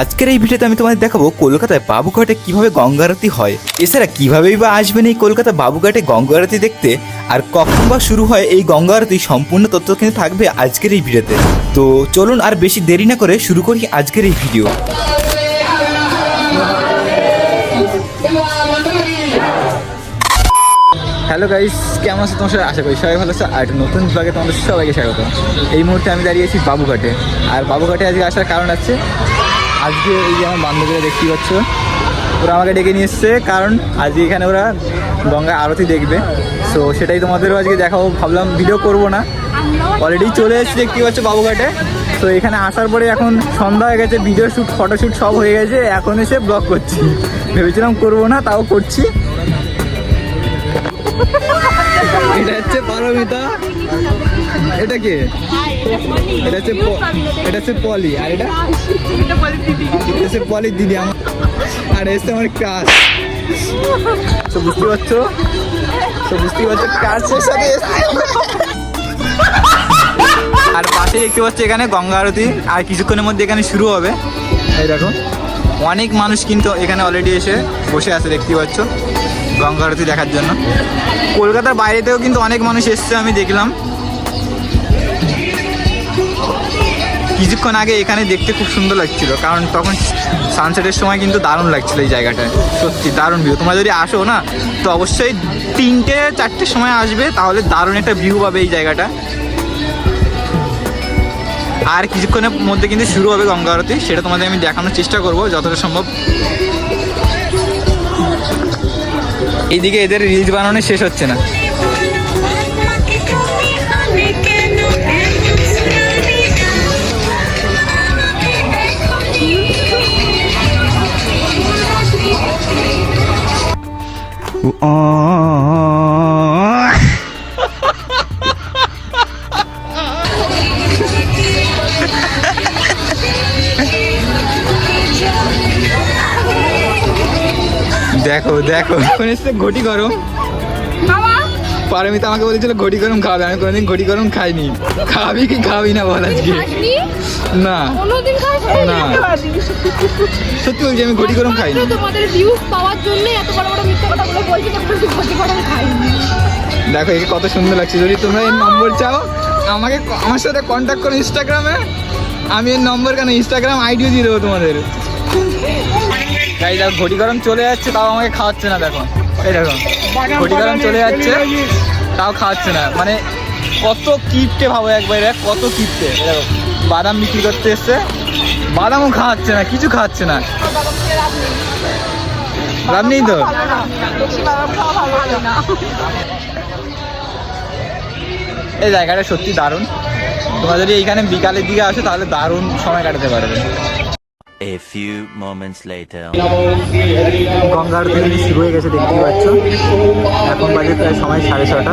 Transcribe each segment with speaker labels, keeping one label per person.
Speaker 1: আজকের এই ভিডিওতে আমি তোমাদের দেখাবো কলকাতায় বাবুঘাটে কীভাবে গঙ্গা আরতি হয়। এছাড়া কিভাবেই বা আসবেন এই কলকাতা বাবুঘাটে গঙ্গারতি দেখতে, আর কখন বা শুরু হয় এই গঙ্গা আরতি সম্পূর্ণ তথ্য কিন্তু থাকবে আজকের এই ভিডিওতে। তো চলুন আর বেশি দেরি না করে শুরু করি আজকের এই ভিডিও। হ্যালো গাইস কেমন আছো তোমার সবাই? আশা করি সবাই ভালো আছো। আর একটা নতুন ব্লগে তোমাদের সবাইকে স্বাগত। এই মুহূর্তে আমি দাঁড়িয়েছি বাবুঘাটে। আর বাবুঘাটে আজকে আসার কারণ আছে, আজকে এই যে আমার বান্ধবীরা দেখতে পাচ্ছ, ওরা আমাকে ডেকে নিয়ে এসছে। কারণ আজকে এখানে ওরা গঙ্গা আরতি দেখবে। সো সেটাই তোমাদেরও আজকে দেখাবো। ভাবলাম ভিডিও করব না। অলরেডি চলে এসেছি দেখতে পাচ্ছ বাবুঘাটে। তো এখানে আসার পরে এখন সন্ধ্যা হয়ে গেছে ভিডিও শ্যুট ফটোশ্যুট সব হয়ে গেছে। এখন এসে ব্লগ করছি। ভেবেছিলাম করব না, তাও করছি। এটা হচ্ছে পারমিতা। এটা কে? এটা হচ্ছে এটা হচ্ছে পলি। আর এটা? এটা হচ্ছে পলির দিদি আমার। আর এসছে আমার কাজ তো বুঝতে পারছ? তো বুঝতে পারছ কাজের সাথে আর পাশে দেখতে পাচ্ছ এখানে গঙ্গা আরতি। আর কিছুক্ষণের মধ্যে এখানে শুরু হবে। এই দেখো। অনেক মানুষ কিন্তু এখানে অলরেডি এসে বসে আছে দেখতে পাচ্ছ। গঙ্গা আরতি দেখার জন্য। কলকাতার বাইরেতেও কিন্তু অনেক মানুষ এসছে, আমি দেখলাম। কিছুক্ষণ আগে এখানে দেখতে খুব সুন্দর লাগছিল, কারণ তখন সানসেটের সময় কিন্তু দারুণ লাগছিল এই জায়গাটায়। সত্যি, দারুণ ভিউ তোমরা যদি আসো না, তো অবশ্যই তিনটে চারটের সময় আসবে, তাহলে দারুণ একটা ভিউ পাবে এই জায়গাটা। আর কিছুক্ষণের মধ্যে কিন্তু শুরু হবে গঙ্গা আরতি, সেটা তোমাদের আমি দেখানোর চেষ্টা করব, যতটা সম্ভব। এইদিকে এদের রিলস বানানো শেষ হচ্ছে না। দেখো দেখো। এখন এসছে ঘটি গরম। পারমিতা আমাকে বলেছিল ঘটি গরম খাবে আমি কোনোদিন ঘটি গরম খাইনি। খাবি কি খাবি না বল আজকে। না। না। সত্যি বলছি আমি ঘটি গরম খাইনি।
Speaker 2: তোমাদের ভিউজ পাওয়ার জন্য এত বড় বড় মিথ্যা কথা বলে বলছি ঘটি গরম খাইনি।
Speaker 1: দেখো একে কত সুন্দর লাগছে। যদি তোমরা এর নম্বর চাও আমাকে আমার সাথে কন্ট্যাক্ট করো ইনস্টাগ্রামে আমি এর নম্বর কেন? ইনস্টাগ্রাম আইডিও দিয়ে দেবো তোমাদের। তাই দেখো, ঘটি গরম চলে যাচ্ছে, তাও আমাকে খাওয়াচ্ছে না দেখো। এই দেখো, ঘটি গরম চলে যাচ্ছে, তাও খাওয়াচ্ছে না। মানে কত কিপটে ভাবো একবার এরা কত কিপটে। দেখো, বাদাম বিক্রি করতে এসছে, বাদামও খাওয়াচ্ছে না, কিছু খাওয়াচ্ছে না। লাভ নেই তো? এই জায়গাটা সত্যি দারুণ। তোমরা যদি এইখানে বিকালের দিকে আসো, তাহলে দারুণ সময় কাটাতে পারবে।
Speaker 3: A few moments later.
Speaker 1: গঙ্গার থেকে শুরু হয়ে গেছে, দেখতেই পাচ্ছ এখন বাজে প্রায় সময় সাড়ে ছটা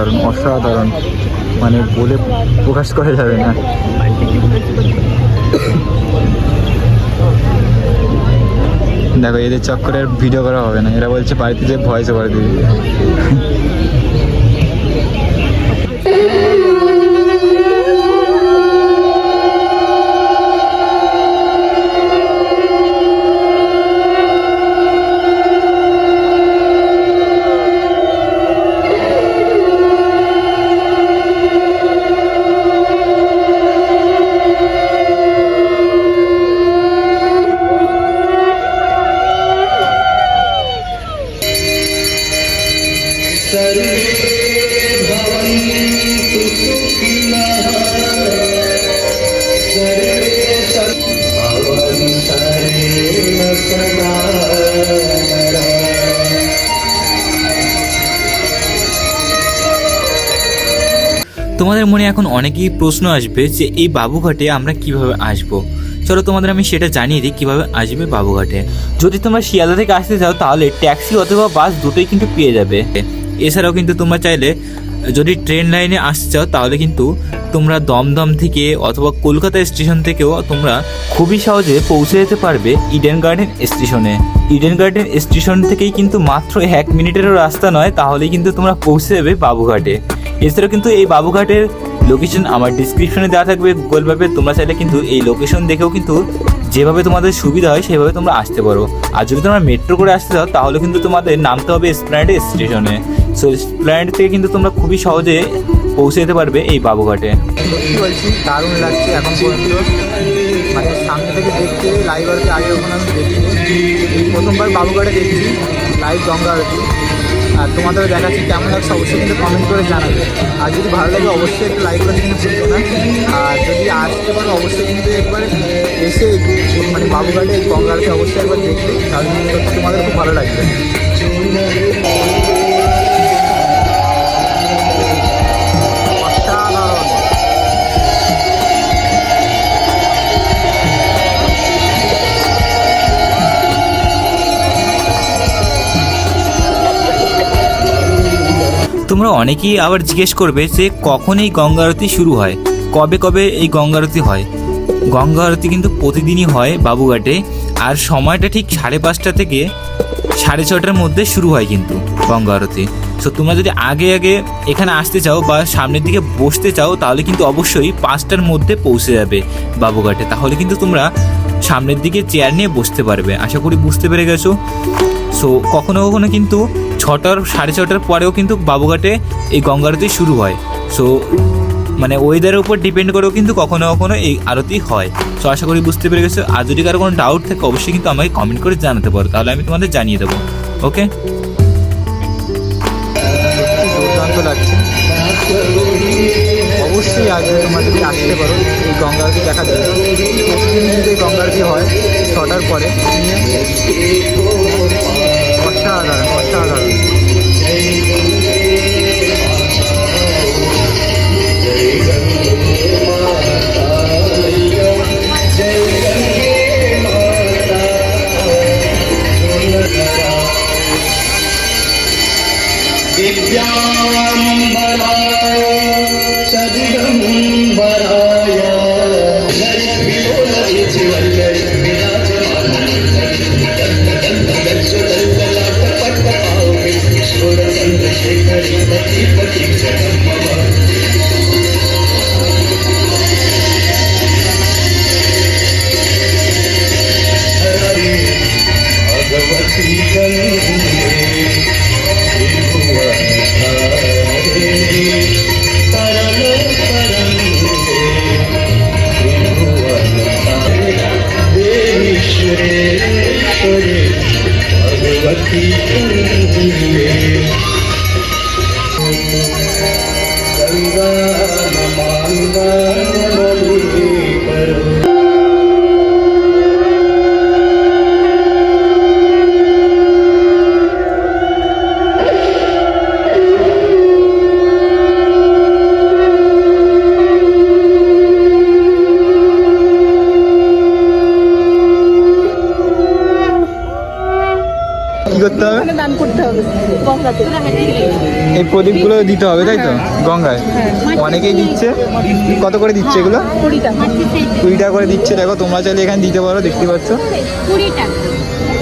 Speaker 1: অসাধারণ অসাধারণ। মানে বলে প্রকাশ করা যাবে না। দেখো, এদের চক্করে ভিডিও করা হবে না। এরা বলছে, বাড়িতে যে ভয়েস করে দিবি।
Speaker 4: তোমাদের মনে এখন অনেকেই প্রশ্ন আসবে যে এই বাবুঘাটে আমরা কীভাবে আসব? চলো তোমাদের আমি সেটা জানিয়ে দিই, কীভাবে আসবে বাবুঘাটে। যদি তোমরা শিয়ালদা থেকে আসতে চাও, তাহলে ট্যাক্সি অথবা বাস দুটোই কিন্তু পেয়ে যাবে। এছাড়াও কিন্তু তোমরা চাইলে যদি ট্রেন লাইনে আসতে চাও তাহলে কিন্তু তোমরা দমদম থেকে অথবা কলকাতা স্টেশন থেকেও তোমরা খুবই সহজে পৌঁছে যেতে পারবে ইডেন গার্ডেন স্টেশনে। ইডেন গার্ডেন স্টেশন থেকেই কিন্তু মাত্র এক মিনিটেরও রাস্তা নয়, তাহলেই কিন্তু তোমরা পৌঁছে যাবে বাবুঘাটে। এছাড়াও কিন্তু এই বাবুঘাটের লোকেশন আমার ডিসক্রিপশনে দেওয়া থাকবে গুগল ম্যাপে তোমরা চাইলে কিন্তু এই লোকেশন দেখেও কিন্তু যেভাবে তোমাদের সুবিধা হয়, সেভাবে তোমরা আসতে পারো। আর যদি তোমরা মেট্রো করে আসতে চাও, তাহলে কিন্তু তোমাদের নামতে হবে স্প্ল্যান্ডে স্টেশনে সো প্ল্যান্ট থেকে কিন্তু তোমরা খুবই সহজে পৌঁছে যেতে পারবে এই বাবুঘাটে।
Speaker 1: বলছি, দারুণ লাগছে এখন মানে সামনে থেকে দেখতে লাইভ আরতি আগে ওখানে আমি দেখিনি। প্রথমবার বাবুঘাটে দেখছি লাইভ গঙ্গা আরতি। আর তোমাদের দেখাচ্ছি, কেমন লাগছে অবশ্যই কিন্তু কমেন্ট করে জানাবে। আর যদি ভালো লাগে অবশ্যই একটু লাইক করে কিন্তু ভুলবো না। আর যদি আসতে পারো, অবশ্যই কিন্তু একবার এসে মানে বাবুঘাটে এই গঙ্গা আরতি অবশ্যই একবার দেখবে। তাহলে তোমাদের খুব ভালো লাগবে।
Speaker 4: অনেকেই আবার জিজ্ঞেস করবে যে কখন এই গঙ্গা আরতি শুরু হয়, কবে কবে এই গঙ্গা আরতি হয়। গঙ্গা আরতি কিন্তু প্রতিদিনই হয় বাবুঘাটে, আর সময়টা ঠিক সাড়ে পাঁচটা থেকে সাড়ে ছটার মধ্যে শুরু হয় কিন্তু গঙ্গা আরতি। সো তোমরা যদি আগে আগে এখানে আসতে চাও বা সামনের দিকে বসতে চাও, তাহলে কিন্তু অবশ্যই পাঁচটার মধ্যে পৌঁছে যাবে বাবুঘাটে। তাহলে কিন্তু তোমরা সামনের দিকে চেয়ার নিয়ে বসতে পারবে। আশা করি বুঝতে পেরে গেছো। সো কখনো কখনো কিন্তু ছটার, সাড়ে ছটার পরেও কিন্তু বাবুঘাটে এই গঙ্গা আরতি শুরু হয়। সো মানে ওয়েদারের উপর ডিপেন্ড করেও কিন্তু কখনো কখনো এই আরতি হয়। সো আশা করি বুঝতে পেরে গেছো। আর যদি কারও কোনো ডাউট থাকে, অবশ্যই কিন্তু আমাকে কমেন্ট করে জানাতে পারো। তাহলে আমি তোমাদের জানিয়ে দেবো। ওকে
Speaker 1: দুর্দান্ত লাগছে। অবশ্যই আসবে যদি আসতে পারো। এই গঙ্গা আরতি দেখা যায় প্রতিদিন কিন্তু এই গঙ্গা আরতি হয়, ছটার পরে অসাধারণ অসাধারণ
Speaker 5: दिव्याम्बराय
Speaker 2: Thank you.
Speaker 1: এই প্রদীপগুলো দিতে হবে, তাই তো? গঙ্গায়? অনেকেই দিচ্ছে। কত করে দিচ্ছে এগুলো?
Speaker 2: কুড়ি টাকা
Speaker 1: করে দিচ্ছে। দেখো, তোমরা চাইলে এখানে দিতে পারো, দেখতে পাচ্ছ?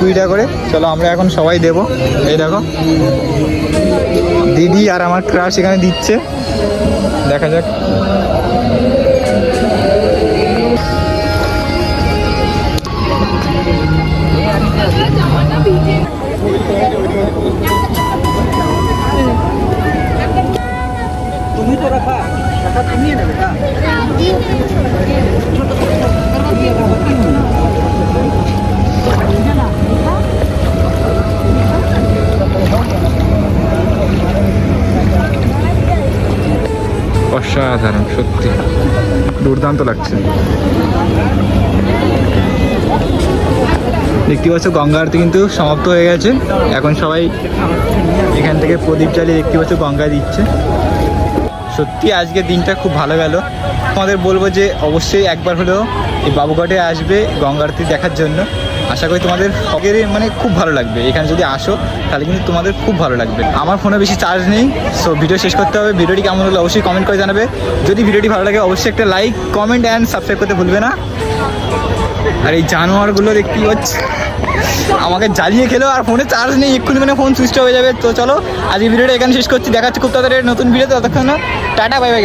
Speaker 2: কুড়ি টাকা
Speaker 1: করে। চলো, আমরা এখন সবাই দেবো। এই দেখো। দিদি আর আমার ক্রাশ এখানে দিচ্ছে। দেখা যাক। নিয়ে অসাধারণ, সত্যি। দুর্দান্ত লাগছে। দেখতে পাচ্ছ, গঙ্গা আরতি কিন্তু সমাপ্ত হয়ে গেছে। এখন সবাই এখান থেকে প্রদীপ চালিয়ে দেখতে পাচ্ছ, গঙ্গা দিচ্ছে। সত্যি আজকে দিনটা খুব ভালো গেল। তোমাদের বলব যে অবশ্যই একবার হলেও এই বাবুঘাটে আসবে গঙ্গা আরতি দেখার জন্য। আশা করি তোমাদের সকলেরই মানে খুব ভালো লাগবে। এখানে যদি আসো, তাহলে কিন্তু তোমাদের খুব ভালো লাগবে। আমার ফোনে বেশি চার্জ নেই সো ভিডিও শেষ করতে হবে। ভিডিওটি কেমন হলো অবশ্যই কমেন্ট করে জানাবে। যদি ভিডিওটি ভালো লাগে, অবশ্যই একটা লাইক কমেন্ট অ্যান্ড সাবস্ক্রাইব করতে ভুলবে না। আর এই জানোয়ারগুলো দেখতেই পাচ্ছি আমাকে জ্বালিয়ে খেলো আর ফোনে চার্জ নেই, এক্ষুনি মানে ফোন সুইচ হয়ে যাবে। তো চলো আজকে ভিডিওটা এখানে শেষ করছি। দেখাচ্ছি খুব তাড়াতাড়ি নতুন ভিডিও ততক্ষণ টাটা বাই বাই